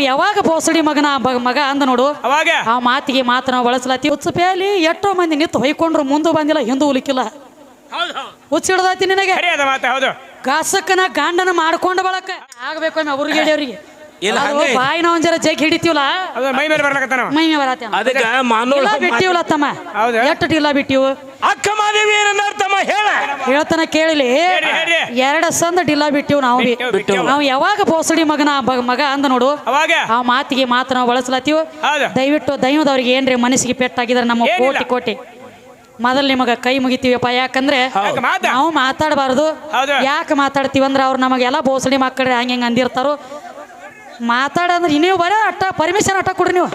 ಯಾವಾಗ ಬೋಸಡಿ ಮಗನ ಬ- ಮಗ ಅಂದ ನೋಡು. ಅವಾಗ? ಆ ಮಾತಿಗೆ ಮಾತು ನಾವು ಬಳಸಲತ್ತಿ ಉತ್ಸಪೆಯಲ್ಲಿ ಎಷ್ಟೋ ಮಂದಿ ನಿಂತು ಹೊಯ್ಕೊಂಡ್ರು ಮುಂದೆ ಬಂದಿಲ್ಲ ಹಿಂದೂ ಉಲಿಕಿಲ್ಲ. ಹುಚ್ಚಿಡ್ದೈತಿ ನಿನಗೆ? ಖರೆ ಅದ ಮಾತ ಹೌದು. ಗಾಸಕ್ಕನ ಗಾಂಡನ ಮಾಡ್ಕೊಂಡ ಬಳಕ. ಆಗ್ಬೇಕು ಒಮ್ಮೆ ಅವ್ರಿಗೆ ಹೇಳಿಯವ್ರಿಗೆ ಇಲ್ಲ, ಹಂಗೆ. ಬಾಯಿ ನಾವು ಜರ ಜಗ್ ಹಿಡಿತೀವಲ್ಲ ಅದು ಮೈ ಮೇಲೆ ಬರ್ಲಕತ್ತಾನ ಅವ. ಮೈ ಬರತ್ತೆ ಅದಕ್ಕ ಮಾನೋಳ ಬಿಟ್ಟಿವಲ್ಲ ತಮ್ಮ ಹೌದು. ಎಷ್ಟು ಡಿಲ್ಲ ಬಿಟ್ಟಿವು ಅಕ್ಕ ಮಾದೇವಿ ಏನಂದಾರ ತಮ್ಮ ಹೇಳ ಹೇಳ್ತಾನ ಕೇಳಲಿ ಹೇಳ್ರಿ, ಹೇಳ್ರಿ. ಎರಡ ಸಂದ ಡಿಲ್ಲ ಬಿಟ್ಟಿವ್ ನಾವು ಬಿ ಬಿಟ್ಟಿವ್, ಬಿಟ್ಟಿವ್. ನಾವು ಯಾವಾಗ ಬೋಸಡಿ ಮಗನ ಬ- ಮಗ ಅಂದ ನೋಡು ಅವಾಗ ಆ ಮಾತಿಗೆ ಮಾತು ನಾವು ಬಳಸ್ಲತ್ತೀವಿ ಹೌದು. ದಯವಿಟ್ಟು ದೈವದವ್ರಿಗೆ ಏನ್ರಿ ಮನಸ್ಸಿಗೆ ಪೆಟ್ಟಾಗಿದ್ರೆ ನಮ್ಮ ಏನಿಲ್ಲ. ಕೋಟಿ ಕೋಟಿ ಮೊದಲು ನಿಮಗ ಕೈ ಮುಗಿತೀವಪ್ಪ ಯಾಕಂದ್ರೆ ಮಾತ? ನಾವು ಮಾತಾಡಬಾರ್ದು ಹೌದು. ಯಾಕೆ ಮಾತಾಡ್ತೀವಿ ಅಂದ್ರೆ ಅವ್ರು ನಮಗೆಲ್ಲ ಬೋಸಡಿ ಮಕ್ಕಳು ಹಂಗೆ ಹಿಂಗೆ ಅಂದಿರ್ತಾರೋ ಮಾತಾಡಂದ್ರೆ ನೀವು ಬರೋ ಅಟ್ಟ ಪರ್ಮಿಷನ್ ಅಟ್ಟ ಕೊಡ್ರಿ ನೀವು.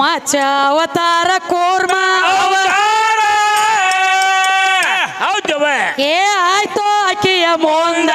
ಮಚ ಅವತಾರ. ಕೋರ್ಮ ಏ ಆಯ್ತು ಅಕ್ಕಿಯ ಮುಂದ.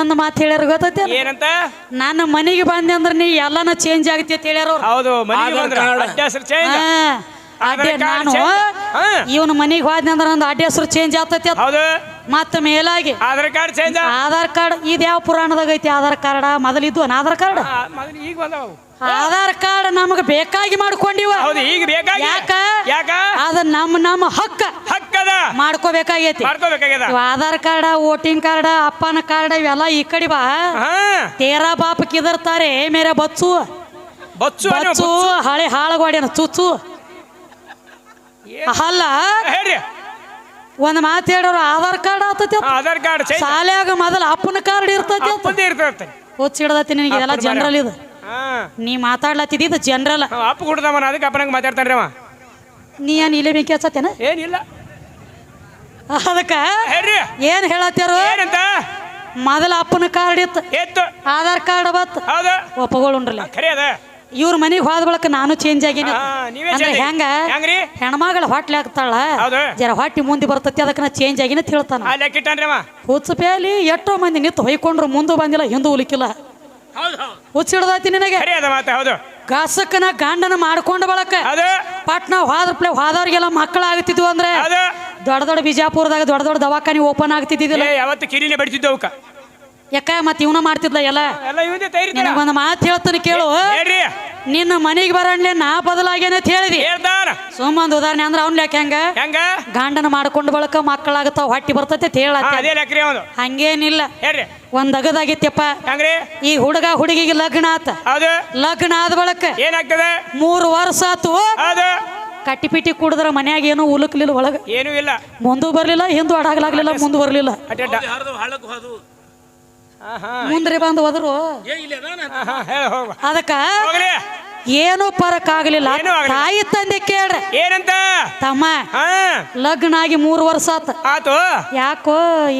ಇನ್ನೊಂದು ಮಾತು ಹೇಳ್ಯಾರ ಗೊತ್ತೈತಿ ಏನಂತ ನಾನು ಮನೆಗೆ ಬಂದೆ ಅಂದ್ರೆ ನೀ ಎಲ್ಲಾನು ಚೇಂಜ್ ಆಗುತ್ತೆ ಅಂತ ಹೇಳ್ಯಾರ ಅವ್ರು ಹೌದು ಮನೆಗೆ ಆಧಾರ್ ಬಂದ್ರ. ಅಡ್ಡ ಹೆಸರು ಹಾ. ಕಾರ್ಡ್ ನಾನು change. ಹಾ. ಇವನ ಮನೆಗೆ ಹೋದ್ನೆ ಅಂದ್ರೆ ಒಂದು ಅಡ್ಡ ಹೆಸರು ಚೇಂಜ್ ಆಗ್ತೈತಿ ಅಂತ. ಹೌದು ಮತ್ತೆ ಮೇಲಾಗಿ Aadhaar card change Aadhaar card ಇದು ಯಾವ ಪುರಾಣದಾಗ ಐತಿ ಆಧಾರ್ ಕಾರ್ಡ ಮೊದಲಿದ್ದು ಆಧಾರ್ ಕಾರ್ಡ್ ಮೊದಲು ಈಗ ಬಂದವು ಆಧಾರ್ ಕಾರ್ಡ್ ನಮಗೆ ಬೇಕಾಗಿ ಮಾಡ್ಕೊಂಡಿವ. ಹೌದು ಈಗ ಬೇಕಾಗಿ. ಯಾಕ? ಯಾಕ? ಅದ ನಮ್ಮ ನಮ್ಮ ಹಕ್ಕ. ಹಕ್ಕದ. ಮಾಡ್ಕೋಬೇಕಾಗೈತಿ. ಮಾಡ್ಕೋಬೇಕಾಗ್ಯದ. ಇವ್ ಆಧಾರ್ ಕಾರ್ಡ್ ವೋಟಿಂಗ್ ಕಾರ್ಡ್ ಅಪ್ಪನ ಕಾರ್ಡ್ ಇವೆಲ್ಲ ಈ ಕಡೆ ಬಾ. ತೇರಾ ಬಾಪ ಕಿದರ್ತಾರೆ ಮೇರೆ ಬಚ್ಚು. ಬಚ್ಚು ಅನ್ನೋ ಬಚ್ಚು ಹಳೆ ಹಾಳಗೋಡ್ಯನ ಚುಚ್ಚು ಅಲ್ಲ ಹೇಳ್ರಿ. ಒಂದ್ ಮಾತು ಹೇಳೋರು ಆಧಾರ್ ಕಾರ್ಡ್ ಆತತಿ ಹಾ, ಆಧಾರ್ ಕಾರ್ಡ್ ಶಾಲ್ಯಾಗ ಮೊದಲ ಅಪ್ಪನ ಕಾರ್ಡ್ ಇರ್ತತಿ ಅಂತ. ಅಪ್ಪಂದೇ ಇರ್ತೈತೆ. ಹುಚ್ಚ ಹಿಡ್ದತಿ ನಿನಗೆ ಇದೆಲ್ಲ ಜನರಲ್ ಇದು. ನೀ ಮಾತಾಡ್ಲತ್ತಿದ್ದು ಇದು ಜನರಲ್ ಅವ ಅಪ್ಪ ಕುಡ್ದಮ್ಮ ಅದಕ್ಕೆ ಅಪ್ಪನಂಗೆ ಮಾತಾಡ್ತಾನ್ರಿ ಅವ. ನೀ ಏನು ಇಲ್ಲೇ ಬೆಂಕಿ ಹಚ್ಚತ್ತೇನ ಏನಿಲ್ಲ. ಅದಕ್ಕ ಏನು ಹೇಳತ್ತಾರ ಏನಂತ? ಮೊದಲ ಅಪ್ಪನ ಕಾರ್ಡ್ ಇತ್ತು. ಆಧಾರ್ ಕಾರ್ಡ್ ಬತ್. ಅದ. ಇವ್ರ ಮನೆಗೆ ಹೋದ ಬಳಕ ನಾನು ಚೇಂಜ್ ಆಗಿನಿ. ಅಂದ್ರೆ ಹೆಂಗ? ಹೆಣ್ಮಗಳ ಹೊಟ್ಲೆ ಆಗ್ತಾಳ. ಜರ ಹೊಟ್ಟಿ ಮುಂದೆ ಬರ್ತತಿ ಅದಕ್ಕೆ ನಾ ಚೇಂಜ್ ಆಗಿನ ತಿಳ್ತಾನ ಹೇಳ್ತಾನ. ಲೆಕ್ಕಿಟ್ಟನ್ರಿ ಹುಚ್ಚಪೇಲಿ ಎಷ್ಟೋ ಮಂದಿ ನಿಂತು ಹೊಯ್ಕೊಂಡ್ರು ಮುಂದೆ ಬಂದಿಲ್ಲ ಹಿಂದೂ ಉಲಿಕಿಲ್ಲ. ಹುಚ್ಚಿಡ್ದೈತಿ ನಿನಗೆ. ಖರೆ ಅದ ಮಾತ ಹೌದು. ಗಾಸಕ್ಕನ ಗಾಂಡನ ಮಾಡ್ಕೊಂಡ ಬಳಕ ಹೌದು ಪಟ್ನ ಹೋದ್ರ ಹಾದವ್ರಿಗೆಲ್ಲ ಮಕ್ಕಳು ಆಗ್ತಿದ್ವು ಅಂದ್ರೆ ಹೌದು ದೊಡ್ಡ ದೊಡ್ಡ ಬಿಜಾಪುರದಾಗ ದೊಡ್ಡ ದೊಡ್ಡ ದವಾಖಾನೆ ಓಪನ್ ಆಗ್ತಿದ್ದಿಲ್ಲ ಯಾವತ್ತು ಕಿರಿನೇ ಬಡಿತಿದ್ದವು ಯಾಕ ಮತ್ತೆ ಇವನ ಮಾಡ್ತಿದ್ಲ ಎಲ್ಲ? ಎಲ್ಲ ಇವಂದೇ ತೈರಿ ನಿನಗೊಂದು ಮಾತು ಹೇಳ್ತಾನೆ ಕೇಳು. ಹೇಳ್ರಿ. ನಿನ್ನ ಮನೆಗೆ ಬರಣ್ಲೆ ನಾ ಬದಲಾಗೇನೆ ಅಂತ ಹೇಳಿದಿ. ಹೇಳ್ತಾರ ಸುಮ್ಮಂದು ಉದಾಹರಣೆ ಅಂದ್ರೆ ಅವ್ನ ಯಾಕೆ ಹೆಂಗ? ಗಾಂಡನ ಗಂಡನ ಮಾಡ್ಕೊಂಡ್ ಬಳಕ ಮಕ್ಕಳಾಗತ್ತಾವ ಹೊಟ್ಟಿ ಬರ್ತೈತೆ ಅಂತ ಹಾ, ಅದೇ ಲೆಕ್ರಿ ಅವನು. ಹಂಗೇನಿಲ್ಲ. ಹೇಳ್ರಿ. ಒಂದ್ ಅಗದಾಗಿತ್ತಪ್ಪ ಹೆಂಗ್ರಿ? ಈ ಹುಡುಗ ಹುಡುಗಿಗೆ ಲಗ್ನ ಆತ. ಹೌದು. ಲಗ್ನ ಆದ ಬಳಕ ಏನಾಗ್ತದೆ? ಮೂರು ವರ್ಷ ಆತು. ಹೌದು. ಕಟ್ಟಿಪಿಟಿ ಕುಡಿದ್ರ ಮನ್ಯಾಗ ಏನು ಉಲುಕ್ಲಿಲ್ಲ ಒಳಗ. ಏನೂ ಇಲ್ಲ. ಮುಂದೂ ಬರ್ಲಿಲ್ಲ ಹಿಂದೂ ಅಡಾಗ್ಲಾಗ್ಲಿಲ್ಲ ಮುಂದೆ ಬರ್ಲಿಲ್ಲ. ಮುಂದ್ರಿ ಬಂದು ಹೋದ್ರು ಅದಕ್ಕ ಏನು ಪರಕ್ ಆಗ್ಲಿಲ್ಲ. ತಾಯಿ ತಂದೆ ಕೇಳ್ರಿ. ಏನಂತ? ತಮ್ಮ ಲಗ್ನ ಆಗಿ ಮೂರು ವರ್ಷ ಆತ. ಆತು? ಯಾಕೋ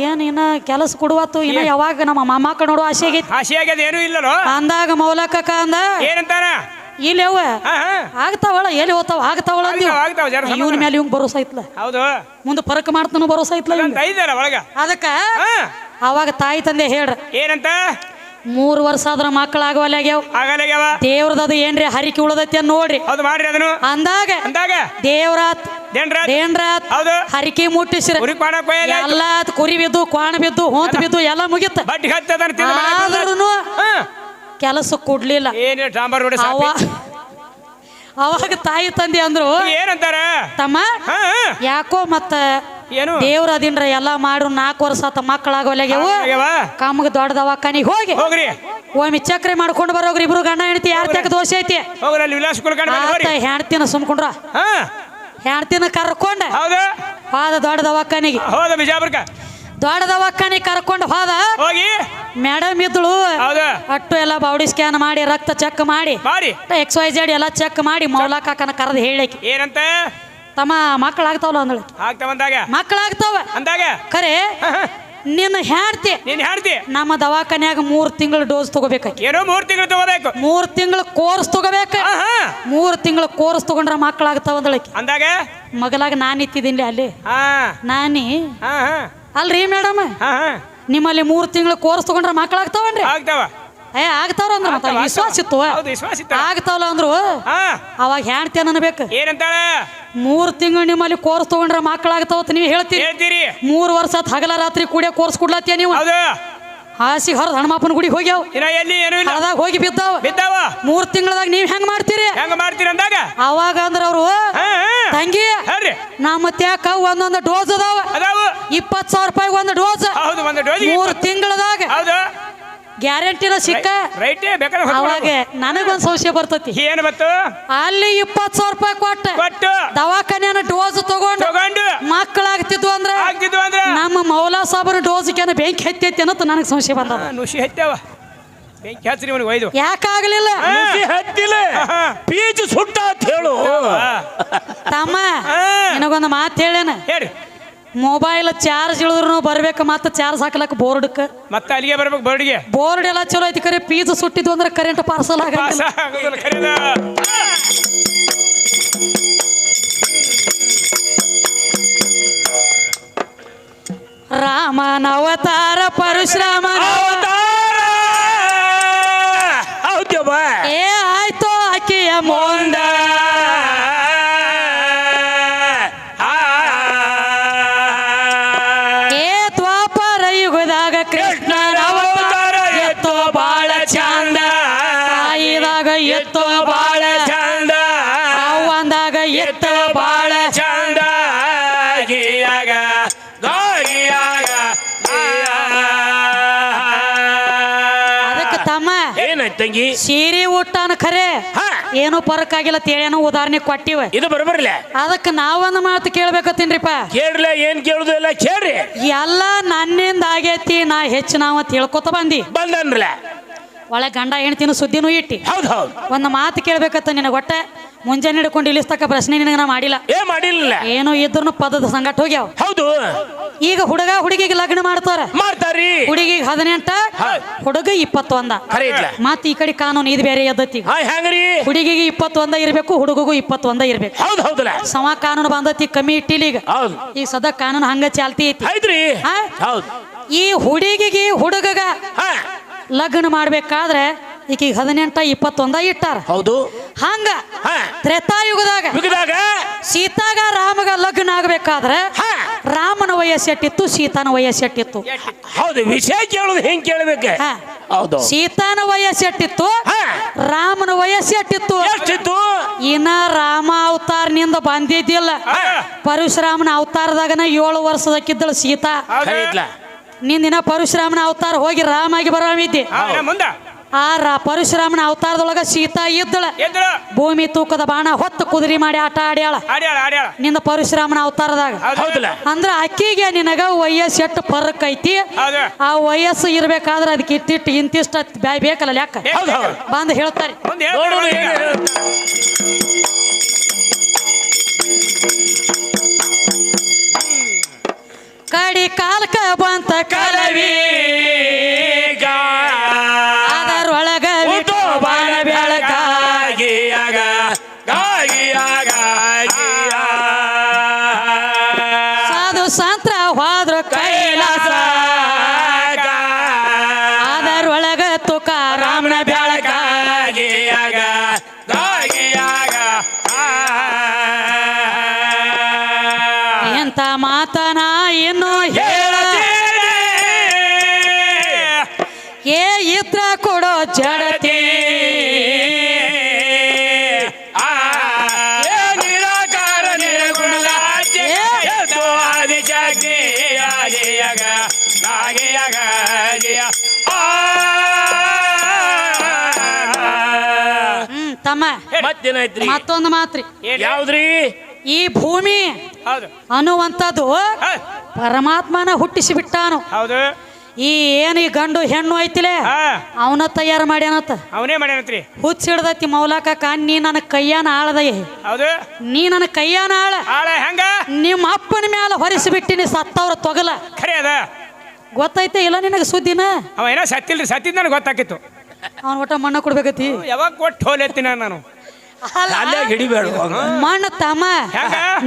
ಏನ್ ಇನ್ನ ಕೆಲಸ ಕೊಡುವತ್ತು ಇನ್ನ ಯಾವಾಗ ನಮ್ಮ ಮಾಮಾಕ ನೋಡು ಆಸೆ ಆಗೈತಿ. ಆಸೆ ಆಗ್ಯದ ಏನು ಇಲ್ಲ ಅಂದಾಗ ಮೌಲಕ ಅಂದ ಏನಂತಾನ? ಇಲ್ಲಿ ಅವ? ಆಗ್ತಾವಳ ಎಲ್ಲಿ ಹೋಗ್ತಾವ? ಆಗ್ತಾವಳ ಇವನ್ ಮೇಲೆ ಇವಂಗ್ ಭರೋಸಾ ಐತ್ಲ. ಹೌದು. ಮುಂದೆ ಪರಕ್ ಮಾಡ್ತಾನು ಭರೋಸಾ ಐತ್ಲ ಒಳಗ. ಅದಕ್ಕ ಅವಾಗ ತಾಯಿ ತಂದೆ ಹೇಳ್ರ ಏನಂತ? ಮೂರು ವರ್ಷ ಆದ್ರ ಮಕ್ಕಳು ಆಗವಲ್ಲಾಗ್ಯಾವ ಆಗಲ್ಯಾಗ್ಯಾವ ದೇವ್ರದದು ಏನ್ರಿ ಹರಿಕೆ ಉಳದೈತಿ ಅಂತ ನೋಡ್ರಿ. ಹೌದು ಮಾಡ್ರಿ ಅದನ್ನು. ಅಂದಾಗ ಅಂದಾಗ. ದೇವ್ರಾತ್ ದೇನ್ರ ದೇನ್ರಾತ್ ಹೌದು. ಹರಿಕೆ ಮುಟ್ಟಿಸ್ರಿ. ಎಲ್ಲಾ ಕುರಿ ಬಿದ್ದು ಕ್ವಾಣ ಬಿದ್ದು ಹೋಂತ ಬಿದ್ದು ಎಲ್ಲ ಮುಗಿತ. ಬಡ್ಡಿ ಹತ್ತದನ್ನ ಕೆಲಸ ಕೊಡ್ಲಿಲ್ಲ. ಏನೇ ಅವ ಅವಾಗ ತಾಯಿ ತಂದೆ ಅಂದ್ರು ಏನಂತಾರ? ತಮ್ಮ ಹಾ. ಯಾಕೋ ಮತ್ತ ಏನು? ದೇವ್ರ ಅದಿನ್ರ ಎಲ್ಲಾ ಮಾಡು ನಾಲ್ಕು ವರ್ಷ ಆತ ಮಕ್ಕಳಾಗವಲ್ಲಾಗ್ಯಾವು ಆಗ್ಯಾವ? ಕಾಮಗ ದೊಡ್ಡ ದವಾಖಾನಿಗೆ ಹೋಗಿ ಹೋಗ್ರಿ. ಒಮ್ಮೆ ಚಕ್ರಿ ಮಾಡ್ಕೊಂಡು ಬರೋಗ್ರಿ ಇಬ್ರು ಗಂಡ ಹೆಂಡತಿ ಯಾರ ತಕ್ಕ ದೋಷ ಐತಿ? ಹೋಗ್ರಿ ಅಲ್ಲಿ ವಿಲಾಸ್ ಕುಲ್ಕಂಡ್ ಆತ ಹೋಗ್ರಿ. ಹೆಣ್ತಿನ ಸುಮ್ಕೊಂಡ್ರ. ಹಾ. ಹೆಣ್ತಿನ ಕರ್ಕೊಂಡ. ಹೌದು. ಹೋದ ದೊಡ್ಡ ದವಾಖಾನಿಗೆ. ಹೋದ ದೊಡ್ಡ ದವಾಖಾನೆ ಕರ್ಕೊಂಡು ಹೋದ. ಹೋಗಿ. ಮೇಡಮ್ ಇದ್ಳು. ಹೌದು. ಅಟ್ಟು ಎಲ್ಲ ಬಾಡಿ ಸ್ಕ್ಯಾನ್ ಮಾಡಿ ರಕ್ತ ಚೆಕ್ ಮಾಡಿ. ಎಕ್ಸ್ ವೈ ಜೆಡ್ ಎಲ್ಲ ಚೆಕ್ ಮಾಡಿ ಮೌಲಾ ಕಾಕನ ಕರೆದು ಹೇಳಕ್ಕೆ ಏನಂತ? ತಮ್ಮ ಮಕ್ಕಳಾಗ್ತಾವಲ್ಲ ಅಂದಳು. ಮಕ್ಕಳಾಗ್ತಾವ ಅಂದಾಗ? ಖರೆ ನಿನ್ನ ಹೇಳ್ತಿ ನೀನ್ ಹೇಳ್ತಿ ನಮ್ಮ ದವಾಖಾನ್ಯಾಗ ಮೂರ್ ತಿಂಗಳು ಡೋಸ್ ತಗೋಬೇಕ ಏನೋ ಮೂರ್ ತಿಂಗಳು ತಗೋಬೇಕು. ಮೂರ್ ತಿಂಗಳು ಕೋರ್ಸ್ ತಗೋಬೇಕ. ಮೂರ್ ತಿಂಗಳ ಕೋರ್ಸ್ ತಗೊಂಡ್ರ ಮಕ್ಕಳಾಗ್ತಾವ ಅಂದಳಕಿ. ಅಂದಾಗ? ಮಗಲಾಗ ನಾನು ಇತ್ತಿದ್ದೀನಿ ಅಲ್ಲಿ. ನಾನಿ ಅಲ್ರಿ ಮೇಡಮ್? ಹಾ ಹಾ. ನಿಮ್ಮಲ್ಲಿ ಮೂರು ತಿಂಗಳು ಕೋರ್ಸ್ ತಗೊಂಡ್ರೆ ಮಕ್ಕಳಾಗ್ತಾವನ್ರಿ ಆಗ್ತಾವ. ಏ ಆಗ್ತಾವ್ರ ಅಂದ್ರ ಮತ್ತ ಆಗ್ತಾವ, ವಿಶ್ವಾಸ ಇತ್ತು. ಹೌದು ವಿಶ್ವಾಸ ಇತ್ತ. ಆಗ್ತಾವಲ್ಲ ಅಂದ್ರು. ಹಾ. ಅವಾಗ ಹೆಣ್ತೇನ ಅನ್ಬೇಕು ಏನಂತಾಳ? ಮೂರು ತಿಂಗಳು ನಿಮ್ಮಲ್ಲಿ ಕೋರ್ಸ್ ತಗೊಂಡ್ರೆ ಮಕ್ಕಳಾಗ್ತಾವತ್ ನೀವು ಹೇಳ್ತೀರಿ. ಹೇಳ್ತೀರಿ. ಮೂರು ವರ್ಷ ಆತ್ ಹಗಲ ರಾತ್ರಿ ಕೂಡಿಯ ಕೋರ್ಸ್ ಕೊಡ್ಲತ್ತೀಯ ನೀವು? ಹೌದು. ಹಾಸಿ ಹೊರದ್ ಹನುಮಪ್ಪನ ಗುಡಿ ಹೋಗ್ಯಾವ. ಇನ್ನ ಎಲ್ಲಿ ಏನು ಇಲ್ಲ. ಹಳದಾಗ ಹೋಗಿ ಬಿದ್ದಾವ. ಬಿದ್ದಾವ. ಮೂರ್ ತಿಂಗಳದಾಗ ನೀವ್ ಹೆಂಗ್ ಮಾಡ್ತೀರಿ? ಹೆಂಗ ಮಾಡ್ತೀರಿ ಅಂದಾಗ? ಅವಾಗ ಅಂದ್ರ ಅವ್ರು ಹಾ ಹಾ. ತಂಗಿ ಹೇಳ್ರಿ. ನಮ್ಮ ತ್ಯಾಕ ಒಂದೊಂದು ಡೋಸ್ ಅದಾವ. ಅದಾವು. ಇಪ್ಪತ್ ಸಾವಿರ ರೂಪಾಯಿ ಒಂದು ಡೋಸ್. ಹೌದು ಒಂದು ಡೋಸಿಗೆ ಮೂರು ತಿಂಗಳದಾಗ. ಹೌದು. ಗ್ಯಾರಂಟಿನ ಸಿಕ್ಕ. ರೈಟೇ ಬೇಕಾದ್ರೆ ಅವಾಗ ನನಗೊಂದು ಸಂಶಯ ಬರ್ತತಿ. ಏನು ಬತ್ತು ಅಲ್ಲಿ ಇಪ್ಪತ್ ಸಾವಿರ ರೂಪಾಯಿ ಕೊಟ್ಟ. ಕೊಟ್ಟು. ದವಾಖಾನ್ಯಾನ ಡೋಸ್ ತಗೊಂಡು ತಗೊಂಡು. ಮಕ್ಕಳಾಗ್ತಿದ್ವು ಅಂದ್ರೆ ಆಗ್ತಿದ್ವು ಅಂದ್ರ? ನಮ್ಮ ಮೌಲಾ ಸಾಬರ ಡೋಸ್ಗೆನ ಬೆಂಕಿ ಹತ್ತೈತಿ ಅನ್ನೋದು ನನಗೆ ಸಂಶಯ ಬಂದದ. ಹಾ, ನುಸಿ ಹತ್ಯಾವ ಬೆಂಕಿ ಹಚ್ಚ್ರಿ ಇವನಿಗೆ ಒಯ್ದು. ಯಾಕಾಗ್ಲಿಲ್ಲ ನುಸಿ ಹತ್ತಿಲ್ಲ ಹಾ. ಪೀಚ್ ಸುಟ್ಟ ಅಂತ ಹೇಳು. ತಮ್ಮ ನಿನಗೊಂದು ಮಾತು ಹೇಳೇನ. ಹೇಳ್ರಿ ಮೊಬೈಲ್ ಚಾರ್ಜ್ ಇಳಿದ್ರು ಬರ್ಬೇಕು ಮತ್ತೆ ಚಾರ್ಜ್ ಹಾಕ್ಲಕ್ ಬೋರ್ಡ್ಕ ಮತ್ತೆ ಅಲ್ಲಿಗೆ ಬರ್ಬೇಕು ಬೋರ್ಡ್ಗೆ ಬೋರ್ಡ್ ಎಲ್ಲ ಚಲೋ ಐತಿ ಕರೆ ಪೀಸ್ ಸುಟ್ಟಿದ್ವು ಅಂದ್ರೆ ಕರೆಂಟ್ ಪಾರ್ಸಲ್ ಪಾಸ ಆಗಂಗಿಲ್ಲ ಆಗೋದಿಲ್ಲ ಖರೀದ ರಾಮನ ಅವತಾರ ಪರಶುರಾಮ ಏನು ಪರಕ್ ಆಗಿಲ್ಲ ತೇಳೇನೋ ಉದಾಹರಣೆ ಕೊಟ್ಟಿವ. ಇದು ಬರಬರ್ಲೆ? ಅದಕ್ಕೆ ನಾವೊಂದು ಮಾತು ಕೇಳ್ಬೇಕತ್ತೀನ್ರಿಪ್ಪ. ಕೇಳಲೇ ಏನ್ ಕೇಳುದು ಎಲ್ಲ ಕೇಳ್ರಿ. ಎಲ್ಲ ನನ್ನಿಂದ ಆಗೈತಿ ನಾ ಹೆಚ್ಚು ನಾವ ತಿಳ್ಕೊತ ಬಂದಿ. ಬಂದನ್ರಲ್ಲ. ಒಳ್ಳೆ ಗಂಡ ಹೆಣ್ತಿನ ಸುದ್ದಿನೂ ಇಟ್ಟಿ. ಹೌದು ಹೌದ್. ಒಂದು ಮಾತು ಕೇಳ್ಬೇಕತ್ತ ನಿನಗೆ ಒಟ್ಟೆ? ಮುಂಜಾನೆ ಹಿಡ್ಕೊಂಡು ಇಳಿಸ್ತಕ್ಕ ಪ್ರಶ್ನೆ ನಿನಗೆ ನಾ ಮಾಡಿಲ್ಲ. ಏ ಮಾಡಿಲ್ಲ. ಏನೋ ಇದ್ರು ಪದದ ಸಂಗಟ ಹೋಗ್ಯಾವ. ಹೌದು. ಈಗ ಹುಡುಗ ಹುಡುಗಿಗೆ ಲಗ್ನ ಮಾಡ್ತಾರ ಮಾಡ್ತಾರಿ. ಹುಡುಗಿಗೆ ಹದಿನೆಂಟ ಹೌದ್. ಹುಡುಗ ಇಪ್ಪತ್ತೊಂದ. ಖರೆ ಇದ್ಲ. ಮತ್ ಈ ಕಡೆ ಕಾನೂನು ಇದು ಬೇರೆ ಎದ್ದತಿ ಹೆಂಗ್ರಿ? ಹುಡುಗಿಗೆ ಇಪ್ಪತ್ತೊಂದ ಇರ್ಬೇಕು ಹುಡುಗಗೂ ಇಪ್ಪತ್ತೊಂದ ಇರ್ಬೇಕು. ಹೌದು ಹೌದಲ್ಲ ಸಮ ಕಾನೂನು ಬಂದತಿ ಕಮ್ಮಿ ಇಟ್ಟಿಲ್ಲ ಈಗ. ಈ ಈಗ ಸದಾ ಕಾನೂನು ಹಂಗ ಚಾಲ್ತಿ ಐತಿ. ಐತ್ರಿ ಹಾ? ಹೌದ್. ಈ ಹುಡುಗಿಗೆ ಹುಡುಗಗ ಹಾ. ಲಗ್ನ ಮಾಡ್ಬೇಕಾದ್ರೆ ಈಕಿಗೆ ಹದಿನೆಂಟ ಇಪ್ಪತ್ತೊಂದ ಇಟ್ಟಾರ. ಹೌದು. ಹಂಗ ಹಾ. ತ್ರೇತಾಯುಗದಾಗ ಯುಗದಾಗ ಸೀತಾಗ ರಾಮಗ ಲಗ್ನ ಆಗ್ಬೇಕಾದ್ರೆ ರಾಮನ ರಾಮನ ವಯಸ್ಸೆಟ್ಟಿತ್ತು ಸೀತಾನ ವಯಸ್ಸೆಟ್ಟಿತ್ತು ಹೌದು ವಿಷಯ ಕೇಳುದು ಹೆಂಗ್ ಕೇಳ್ಬೇಕು? ಹಾ. ಹೌದು. ಸೀತಾನ ವಯಸ್ಸೆಟ್ಟಿತ್ತು ಹಾ. ರಾಮನ ವಯಸ್ಸೆಟ್ಟಿತ್ತು ಎಷ್ಟಿತ್ತು? ಇನ್ನ ರಾಮ ಅವತಾರನಿಂದ ಬಂದಿದ್ದಿಲ್ಲ. ಹಾ. ಪರಶುರಾಮನ ಅವತಾರದಾಗನ ಏಳು ವರ್ಷದಕ್ಕಿದ್ದಳು ಸೀತಾ. ಹೌದು ಖರೆ ಇದ್ಲ ನಿಂದಿನ ಪರಶುರಾಮನ ಅವತಾರ ಹೋಗಿ ರಾಮಾಗಿ ಬರಾಮಿದ್ದೆ ಮುಂದ? ಆ ರಾ ಪರಶುರಾಮನ ಅವತಾರದೊಳಗ ಸೀತಾ ಇದ್ದಳ. ಭೂಮಿ ತೂಕದ ಬಾಣ ಹೊತ್ತು ಕುದುರಿ ಮಾಡಿ ಆಟ ಆಡ್ಯಾಳ. ನಿನ್ನ ಪರಶುರಾಮನ ಅವತಾರದಾಗ. ಹೌದಲ್ಲ. ಅಂದ್ರ ಅಕ್ಕಿಗೆ ನಿನಗ ವಯಸ್ಸು ಎಟ್ಟು ಫರಕ್ ಐತಿ? ಆ ವಯಸ್ಸು ಇರ್ಬೇಕಾದ್ರೆ ಅದಕ್ಕೆ ಇಟ್ಟಿಟ್ಟು ಇಂತಿಷ್ಟ ಬ್ಯಾ- ಬೇಕಲ್ಲ ಲೆಕ್ಕ? ಬಂದು ಹೇಳ್ತಾರೆ. ಕಡಿ ಕಾಲ್ಕ ಬಂತ ಕಲವಿ. ಅಂತ ಮಾತನ ಏನು ಏ ಇದ್ರ ಕೊಡೋ ಜಡತಿ. ತಮ್ಮ. ಮತ್ತೊಂದು ಮಾತ್ರಿ. ಯಾವ್ದ್ರಿ? ಈ ಭೂಮಿ ಹೌದು. ಅನ್ನುವಂಥದ್ದು ಪರಮಾತ್ಮನ ಹುಟ್ಟಿಸಿ ಬಿಟ್ಟಾನು ಹೌದು. ಈ ಏನು ಈ ಗಂಡು ಹೆಣ್ಣು ಐತಿಲೆ? ಅವನ ತಯಾರು ಮಾಡ್ಯಾನತ್ತ ಅವನೇ ಮಾಡ್ಯಾನತ್ರಿ. ಹುಚ್ಚಿಡ್ದೈತಿ ಮೌಲಾಕ ನೀ ನನ್ನ ಕೈಯಾನ ಆಳದ. ಹೌದು. ನೀ ನನ್ನ ಕೈಯಾನ ಆಳ. ಆಳ ಹೆಂಗ? ನಿಮ್ಮ ಅಪ್ಪನ ಮ್ಯಾಲ ಹೊರಿಸಿಬಿಟ್ಟಿನಿ ಸತ್ತವ್ರ ತೊಗಲ. ಖರೆ ಅದ. ಗೊತ್ತೈತೆ ಇಲ್ಲ ನಿನಗೆ ಸುದ್ದಿನ? ಅವ ಏನೋ ಸತ್ತಿಲ್ರಿ ಸತ್ತಿದ್ ನನಗೆ ಗೊತ್ತಾಕಿತ್ತು. ಅವನ ಒಟ್ಟ ಮಣ್ಣ ಕೊಡ್ಬೇಕತಿ ಯಾವಾಗ ಕೊಟ್ಟು ಹೋಲೆತ್ತಿನ ನಾನು. ಹಿಡಿಬೇಡ ಮಣ್ಣ ತಮ್ಮ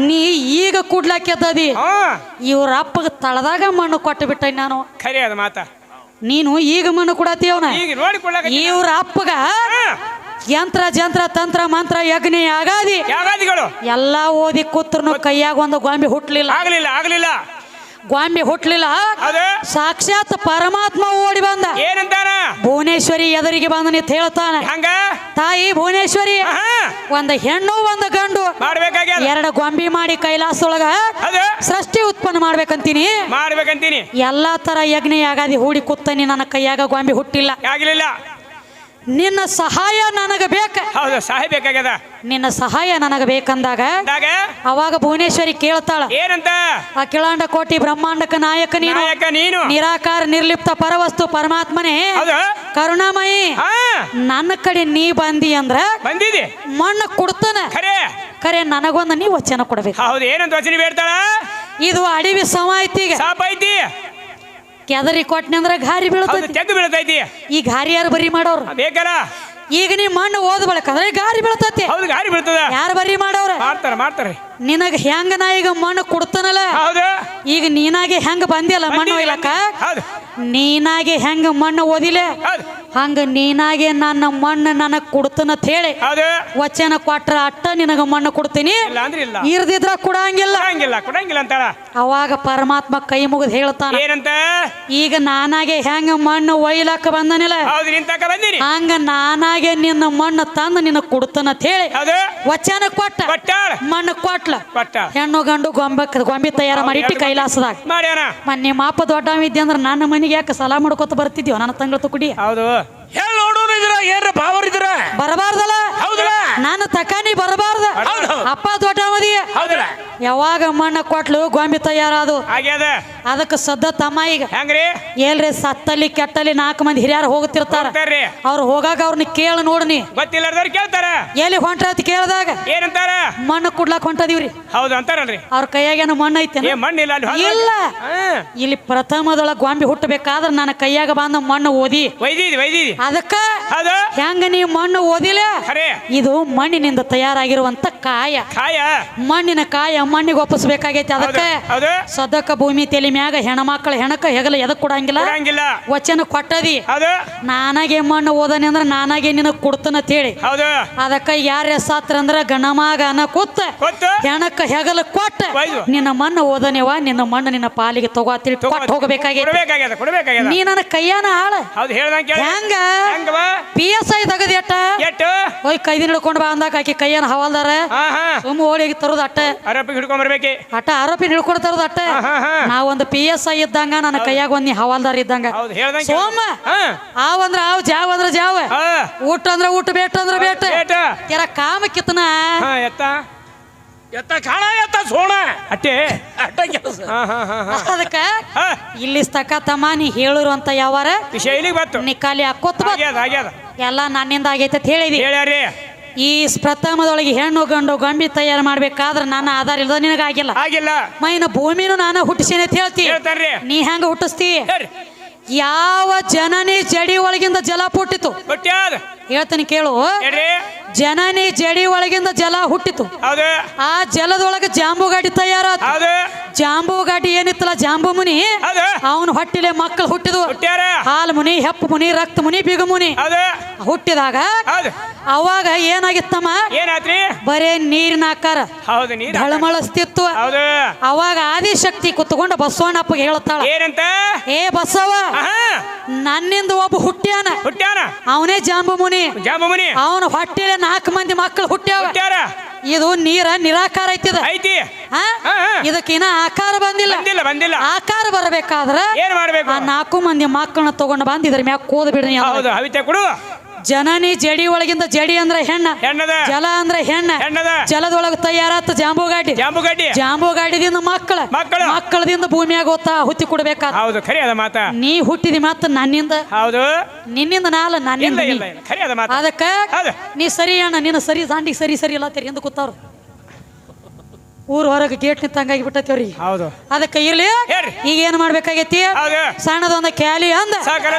ನೀ ಈಗ ಕುಡ್ಲಾಕ್ಯದದಿ ಹಾ. ಇವ್ರ ಅಪ್ಪಗ ತಳದಾಗ ಮಣ್ಣು ಕೊಟ್ಟು ಬಿಟ್ಟ ನಾನು. ಖರೆ ಅದ ಮಾತ. ನೀನು ಈಗ ಮಣ್ಣು ಕೊಡತಿ ಅವನ? ಇವ್ರ ಅಪ್ಪಗ ಯಂತ್ರ ಜಂತ್ರ ತಂತ್ರ ಮಂತ್ರ ಯಜ್ಞ ಯಾಗಾದಿ. ಎಲ್ಲಾ ಓದಿ ಕೂತ್ರು ಕೈಯಾಗ ಒಂದು ಗೊಂಬೆ ಹುಟ್ಲಿಲ್ಲ. ಆಗ್ಲಿಲ್ಲ ಆಗ್ಲಿಲ್ಲ. ಗೊಂಬೆ ಹುಟ್ಲಿಲ್ಲ. ಸಾಕ್ಷಾತ್ ಪರಮಾತ್ಮ ಓಡಿ ಬಂದ. ಏನಂತಾನ? ಭುವನೇಶ್ವರಿ ಎದುರಿಗೆ ಬಂದ ನಿಂತ ಹೇಳ್ತಾನೆ. ಹಂಗ? ತಾಯಿ ಭುವನೇಶ್ವರಿ ಒಂದ ಹೆಣ್ಣು ಒಂದ ಗಂಡು. ಮಾಡ್ಬೇಕಾಗ್ಯದ? ಎರಡು ಗೊಂಬಿ ಮಾಡಿ ಕೈಲಾಸದೊಳಗ ಒಳಗ ಸೃಷ್ಟಿ ಉತ್ಪನ್ನ ಮಾಡ್ಬೇಕಂತೀನಿ. ಮಾಡ್ಬೇಕಂತೀನಿ. ಎಲ್ಲಾ ತರ ಯಜ್ಞ ಯಾಗಾದಿ ಹೂಡಿ ಕೂತನಿ ನನ್ನ ಕೈಯಾಗ ಗೊಂಬಿ ಹುಟ್ಟಿಲ್ಲ. ಆಗ್ಲಿಲ್ಲ. ನಿನ್ನ ಸಹಾಯ ನನಗ ಬೇಕ. ಹೌದು ಸಹಾಯ ಬೇಕಾಗ್ಯದ. ನಿನ್ನ ಸಹಾಯ ನನಗ ಬೇಕಂದಾಗ ಅಂದಾಗ? ಅವಾಗ ಭುವನೇಶ್ವರಿ ಕೇಳ್ತಾಳ ಏನಂತ? ಕಿಳಾಂಡ ಕೋಟಿ ಬ್ರಹ್ಮಾಂಡಕ ನಾಯಕ ನೀನು. ನಾಯಕ ನೀನು. ನಿರಾಕಾರ ನಿರ್ಲಿಪ್ತ ಪರವಸ್ತು ಪರಮಾತ್ಮನೇ. ಹೌದು. ಕರುಣಾಮಯಿ ನನ್ನ ಕಡೆ ನೀ ಬಂದಿ ಅಂದ್ರ ಬಂದಿದೆ? ಮಣ್ಣು ಕೊಡ್ತಾನ. ಖರೆ. ಖರೆ ನನಗೊಂದು ನೀ ವಚನ ಕೊಡ್ಬೇಕು. ಹೌದು ಏನಂತ ವಚನ ಬೇಡ್ತಾಳ? ಇದು ಅಡವಿ ಸಮ ಐತಿ ಸಾಪ ಐತಿ ಕೆದರಿ ಕೊಟ್ಟನೆ ಅಂದ್ರೆ ಗಾರಿ ಬೀಳತೈತಿ. ಬೀಳ್ತೈತಿ ತೆಗ್ದು ಬೀಳ್ತೈತಿ. ಈ ಘಾರಿ ಯಾರು ಬರಿ ಮಾಡೋರು? ಬೇಕಾರ ಈಗ ನೀ ಮಣ್ಣು ಓದ್ಬೇಕಂದ್ರೆ ಗಾರಿ ಬೀಳ್ತೈತಿ. ಹೌದು ಗಾರಿ ಬೀಳ್ತದ. ಯಾರು ಬರಿ ಮಾಡೋರು? ಮಾಡ್ತಾರೆ ಮಾಡ್ತಾರೆ. ನಿನಗ ಹೆಂಗ ನಾ ಈಗ ಮಣ್ಣು ಕೊಡ್ತಾನಲ್ಲ? ಈಗ ನೀನಾಗೆ ಹೆಂಗ ಬಂದಿಲ್ಲ ಮಣ್ಣು ಒಯ್ಲಕ್ಕ ನೀನಾಗೆ ಹೆಂಗ ಮಣ್ಣು ಓದಿಲೆ? ಹಂಗ ನೀನಾಗೆ ನನ್ನ ಮಣ್ಣು ನನಗ್ ಕೊಡ್ತಾನಂತ ಹೇಳಿ ವಚನ ಕೊಟ್ರ ಅಟ್ಟ ನಿನಗ ಮಣ್ಣು ಕೊಡ್ತೀನಿ. ಇರ್ದಿದ್ರ ಕೊಡಂಗಿಲ್ಲ. ಅವಾಗ ಪರಮಾತ್ಮ ಕೈ ಮುಗಿದು ಹೇಳ್ತಾನ. ಈಗ ನಾನಾಗೆ ಹೆಂಗ ಮಣ್ಣು ಒಯ್ಲಕ್ಕ ಬಂದನಿಲ್ಲ. ಹಂಗ ನಾನಾಗೆ ನಿನ್ನ ಮಣ್ಣು ತಂದು ನಿನಗ್ ಕೊಡ್ತಾನಂತ ಹೇಳಿ ವಚನ ಕೊಟ್ಟ. ಮಣ್ಣು ಮಣ್ಣು ಕೊಟ್ಲ ಪಟ್ಟ. ಹೆಣ್ಣು ಗಂಡು ಗೊಂಬೆ ತಯಾರ ತಯಾರ ಮಾಡಿಟ್ಟಿ ಕೈಲಾಸದಾಗ. ಮಾಡ್ಯಾನ? ಮನ್ನೆ ಮಾಪ ದೊಡ್ಡವ ಇದ್ದೆ ಅಂದ್ರೆ ನನ್ನ ಮನೆಗೆ ಯಾಕೆ ಸಲ ಮಾಡ್ಕೊತ ಬರ್ತಿದ್ಯೋ? ನನ್ನ ತಂಗಳ ತುಕುಡಿ ಹೌದು. ಹೇಳಿ ಇದ್ರ ಏನ್ರ ಭಾವರ್ ಇದ್ರ ಬರಬಾರ್ದಲ್ಲ. ಹೌದಲ್ಲ? ನಾನು ತಕಾನಿ ಬರಬಾರ್ದ. ಅಪ್ಪ ಅಪ್ಪ ದೊಡ್ಡವದಿ. ಹೌದಲ್ಲ? ಯಾವಾಗ ಮಣ್ಣ ಕೊಟ್ಲು ಗೊಂಬೆ ತಯಾರಾದು. ಆಗ್ಯದ ಅದಕ್ಕೆ ಸದ್ದ ತಮ್ಮ ಈಗ. ಹೆಂಗ್ರಿ? ಎಲ್ರಿ ಸತ್ತಲ್ಲಿ ಕೆಟ್ಟಲ್ಲಿ ನಾಲ್ಕು ಮಂದಿ ಹಿರಿಯರು ಹೋಗುತ್ತಿರ್ತಾರ. ಹೋಗ್ತಾರ್ರಿ. ಅವ್ರು ಹೋಗಾಗ ಅವ್ರನ್ನ ಕೇಳ ನೋಡ್ನಿ. ಗೊತ್ತಿಲ್ಲದವ್ರು ಕೇಳ್ತಾರ? ಎಲ್ಲಿ ಹೊಂಟ್ರ ಕೇಳಿದಾಗ? ಏನಂತಾರ? ಮಣ್ಣು ಕುಡ್ಲಾಕ್ ಹೊಂಟದಿವ್ರಿ. ಹೌದು ಅಂತಾರಲ್ರಿ. ಅವ್ರ ಕೈಯಾಗೇನು ಮಣ್ಣು ಐತೆ ಏ ಮಣ್ಣಿಲ್ಲ ಅಲ್ಲಿ ಹೊಲ- ಇಲ್ಲ. ಇಲ್ಲಿ ಪ್ರಥಮದೊಳಗ ಗೊಂಬೆ ಹುಟ್ಟಬೇಕಾದ್ರೆ ನನ್ನ ಕೈಯಾಗ ಬಂದ ಮಣ್ಣು ಓದಿ. ಒಯ್ದಿದಿ ಒಯ್ದಿದಿ. ಅದಕ್ಕ ಹೆಂಗ ನೀವು ಮಣ್ಣು ಓದಿಲ್ಲ? ಖರೆ ಇದು ಮಣ್ಣಿನಿಂದ ತಯಾರಾಗಿರುವಂತ ಕಾಯ. ಕಾಯ. ಮಣ್ಣಿನ ಕಾಯ ಮಣ್ಣಿಗೆ ಒಪ್ಪಿಸ್ಬೇಕಾಗೈತಿ ಅದಕ್ಕೆ. ಸದಕ ಭೂಮಿ ತೆಲಿ ಮ್ಯಾಗ ಹೆಣ್ಮಕ್ಳ ಹೆಣಕ ಹೆಗಲ ಎದಕ್ ಕೊಡಂಗಿಲ್ಲ? ವಚನ ಕೊಟ್ಟದಿ? ನಾನಾಗೆ ಮಣ್ಣು ಓದನೆ ಅಂದ್ರ ನಾನಾಗೆ ನಿನಗ್ ಕೊಡ್ತನ ಹೇಳಿ. ಅದಕ್ಕ ಯಾರ ಸಾತ್ರ ಅಂದ್ರ ಗಣಮಾಗ ಅನ್ನ ಕೂತ ಹೆಣಕ ಹೆಗಲ ಕೊಟ್ಟ. ನಿನ್ನ ಮಣ್ಣು ಓದನೆವ ನಿನ್ನ ಮಣ್ಣು ನಿನ್ನ ಪಾಲಿಗೆ ತಗೋತಿಳಿ ಕೊಟ್ಟು ಹೋಗಬೇಕಾಗೈತಿ. ನೀ ನನ್ನ ಕೈಯಾನ ಹೇಳ್ದಂಗೆ ಹೆಂಗ? ಪಿ ಎಸ್ ಐ ತಗದಿ ಅಟ್ಟ. ಎಟ್ಟು? ಹೋಯ್ ಕೈದಿನ ಹಿಡ್ಕೊಂಡು ಬಾ ಅಂದಾಗ ಆಕಿ ಕೈಯನ್ನ ಹವಾಲ್ದಾರ. ಹಾ ಹಾ. ಸುಮ್ಮ ಹೋಳಿಗೆ ತರೋದು ಅಟ್ಟ. ಆರೋಪಿಗೆ ಹಿಡ್ಕೊಂಡ್ ಬರ್ಬೇಕಿ. ಅಟ್ಟ ಆರೋಪಿ ಹಿಡ್ಕೊಂಡು ತರೋದು ಅಟ್ಟ. ಹಾ, ಒಂದು ಹಾ. ನಾವೊಂದು ಪಿ ಎಸ್ ಐ ಇದ್ದಂಗ ನನ್ನ ಕೈಯಾಗ ಒಂದ್ ನೀ ಹವಾಲ್ದಾರ್ ಇದ್ದಂಗ. ಹೌದು ಹೇಳ್ದಂಗೆ ಸೋಮ ಹಾ. ಆವ್ ಅಂದ್ರ ಆವ್ ಜಾವ್ ಅಂದ್ರ ಜಾವ. ಹಾ. ಊಟ ಅಂದ್ರ ಊಟ ಬೇಟ ಅಂದ್ರ ಬೇಟ. ಕೆರ ಕಾಮ ಕಿತ್ತನಾ ಹಾ ಎತ್ತ. ಎತ್ತ ಕಾಣ ಎತ್ತ ಸೋಣ. ಅಟ್ಟೆ. ಅಟ್ಟ ಕೆಲಸ. ಹಾ ಹಾ ಹಾ ಹಾ. ಅದಕ್ಕ ಹಾ. ಇಲ್ಲಿ ತಕ ತಮ್ಮ ನೀ ಹೇಳುರು ಅಂತ ಯಾವಾರ? ವಿಷಯ ಶೈಲಿಗೆ ಬತ್ತು ನೀ ಖಾಲಿ ಹಾಕೋತ್ ಬಾ. ಆಗ್ಯದ ಆಗ್ಯದ. ಎಲ್ಲ ನನ್ನಿಂದ ಆಗೈತೆ ಅಂತ ಹೇಳಿದಿ. ಹೇಳ್ಯಾರಿ ಈ ಪ್ರಥಮದೊಳಗೆ ಹೆಣ್ಣು ಗಂಡು ಗಂಬಿ ತಯಾರು ಮಾಡ್ಬೇಕಾದ್ರೆ ನನ್ನ ಆಧಾರ ಇಲ್ಲದ ನಿನಗಾಗಿಲ್ಲ. ಆಗಿಲ್ಲ. ಮೈನ ಭೂಮಿನೂ ನಾನು ಹುಟ್ಟಿಸೇನೆ ಅಂತ ಹೇಳ್ತಿ. ಹೇಳ್ತಾನ್ರಿ ನೀ ಹೆಂಗ ಹುಟ್ಟಿಸ್ತಿ? ಹೇಳ್ರಿ. ಯಾವ ಜನನಿ ಜಡಿ ಒಳಗಿಂದ ಜಲ ಪುಟ್ಟಿತು? ಹೇಳ್ತೇನೆ ಹೇಳ್ತೀನಿ ಕೇಳು. ಹೇಳ್ರಿ. ಜನನಿ ಜಡಿ ಒಳಗಿಂದ ಜಲ ಹುಟ್ಟಿತು. ಆ ಜಲದೊಳಗೆ ಜಾಂಬು ಗಾಡಿ ತಯಾರಾತು. ಹೌದು ಜಾಂಬು ಗಾಡಿ ಏನಿತ್ತಲ್ಲ ಜಾಂಬು ಮುನಿ? ಅವನು ಹೊಟ್ಟಿಲೆ ಮಕ್ಕಳು ಹುಟ್ಟಿದ್ವು. ಹಾಲು ಮುನಿ ಹೆಪ್ಪು ಮುನಿ ರಕ್ತ ಮುನಿ ಬಿಗು ಮುನಿ. ಹುಟ್ಟಿದಾಗ ಅವಾಗ ಏನಾಗಿತ್ತಮ್ಮ? ಬರೇ ನೀರಿನ ಆಕಾರ. ಢಳಮಳಸ್ತಿತ್ತು ಹೌದು. ಅವಾಗ ಆದಿಶಕ್ತಿ ಕುತ್ಕೊಂಡು ಬಸವಣ್ಣಪ್ಪಗೆ ಹೇಳ್ತಾಳ ಏನಂತ? ಏ ಬಸವ ನನ್ನಿಂದ ಒಬ್ಬ ಹುಟ್ಟ್ಯಾನ. ಹುಟ್ಟ್ಯಾನ? ಅವನೇ ಜಾಂಬು ಮುನಿ. ಅವನ ಹೊಟ್ಟಿಲೆ ನಾಲ್ಕು ಮಂದಿ ಮಕ್ಕಳು ಹುಟ್ಟ್ಯಾವ. ಹುಟ್ಟ್ಯಾರ? ಇದು ನೀರ ನಿರಾಕಾರ ಐತಿದ. ಐತಿ. ಹಾ? ಹಾ, ಹಾ. ಇದಕ್ಕಿನ್ನ ಆಕಾರ ಬಂದಿಲ್ಲ. ಬಂದಿಲ್ಲ ಬಂದಿಲ್ಲ. ಆಕಾರ ಬರಬೇಕಾದ್ರ ಏನ್ ಮಾಡ್ಬೇಕು? ಆ ನಾಲ್ಕು ಮಂದಿ ಮಕ್ಕಳನ್ನ ತಗೊಂಡು ಬಂದ್ ಇದ್ರ ಮ್ಯಾಗ ಕೋದ್ ಬಿಡ್ರಿ ಹೌದು ಹವಿತೆ ಕೊಡು. ಜನನಿ ಜಡಿ ಒಳಗಿಂದ ಜಡಿ ಅಂದ್ರ ಹೆಣ್ಣ ಹೆಣ್ಣದ. ಜಲ ಅಂದ್ರ ಹೆಣ್ಣ ಹೆಣ್ಣದ. ಜಲದೊಳಗ ತಯಾರಾತ ಜಾಂಬು ಗಾಡಿ ಜಾಂಬು ಗಡ್ಡಿ ಜಾಂಬು ಗಾಡಿದಿಂದ ಮಕ್ಕಳ ಮಕ್ಕಳು. ಮಕ್ಕಳದಿಂದ ಭೂಮಿಯಾಗ ಗೊತ್ತಾ ಹುತ್ತಿ ಕೊಡ್ಬೇಕಾದ. ಹೌದು ಖರಿ ಅದ ಮಾತ. ನೀ ಹುಟ್ಟಿದಿ ಮತ್ತ ನನ್ನಿಂದ. ಹೌದು. ನಿನ್ನಿಂದ ನಾಲ್ ನನ್ನಿಂದ. ಇಲ್ಲ ಇಲ್ಲ ಖರಿ ಅದ ಮಾತ. ಅದಕ್ಕ ಹೌದು. ನೀ ಸರಿ ಅಣ್ಣ ನೀನು ಸರಿ ದಾಂಡಿಗೆ ಸರಿ ಸರಿ ಇಲ್ಲ ತೆರಿ ಎಂದು ಕೂತಾವ್ರು. ಊರ್ ಹೊರಗೆ ಗೇಟ್ ನಿಂತಂಗ ಆಗಿಬಿಟ್ಟತಿ ಅವ್ರಿಗೆ. ಹೌದು. ಅದಕ್ಕೆ ಇರ್ಲಿ. ಈಗ ಏನ್ ಮಾಡ್ಬೇಕಾಗೈತಿ? ಸಣ್ಣದೊಂದ್ ಕ್ಯಾಲಿ ಅಂದ. ಸಾಕಲ್ಲ